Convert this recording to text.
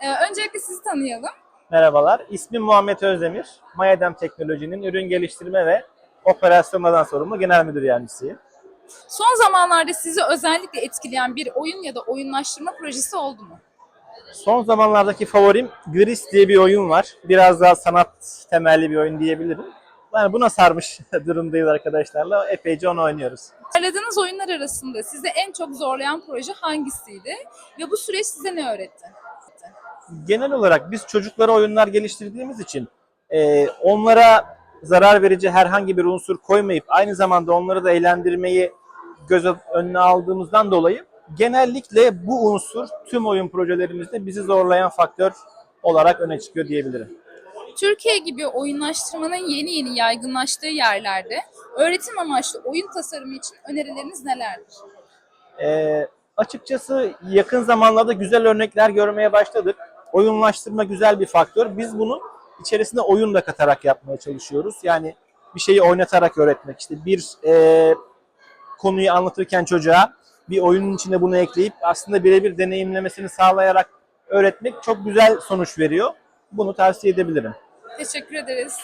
Ee, öncelikle sizi tanıyalım. Merhabalar, ismim Muhammed Özdemir. Mayadem Teknoloji'nin ürün geliştirme ve operasyonlardan sorumlu genel müdür yardımcısıyım. Son zamanlarda sizi özellikle etkileyen bir oyun ya da oyunlaştırma projesi oldu mu? Son zamanlardaki favorim Gris diye bir oyun var. Biraz daha sanat temelli bir oyun diyebilirim. Yani buna sarmış durumdayız arkadaşlarla. Epeyce onu oynuyoruz. Aradığınız oyunlar arasında sizi en çok zorlayan proje hangisiydi? Ve bu süreç size ne öğretti? Genel olarak biz çocuklara oyunlar geliştirdiğimiz için e, onlara zarar verici herhangi bir unsur koymayıp aynı zamanda onları da eğlendirmeyi göz önüne aldığımızdan dolayı genellikle bu unsur tüm oyun projelerimizde bizi zorlayan faktör olarak öne çıkıyor diyebilirim. Türkiye gibi oyunlaştırmanın yeni yeni yaygınlaştığı yerlerde öğretim amaçlı oyun tasarımı için önerileriniz nelerdir? Ee, açıkçası yakın zamanlarda güzel örnekler görmeye başladık. Oyunlaştırma güzel bir faktör. Biz bunu içerisine oyun da katarak yapmaya çalışıyoruz. Yani bir şeyi oynatarak öğretmek. İşte bir e, konuyu anlatırken çocuğa bir oyunun içinde bunu ekleyip aslında birebir deneyimlemesini sağlayarak öğretmek çok güzel sonuç veriyor. Bunu tavsiye edebilirim. Teşekkür ederiz.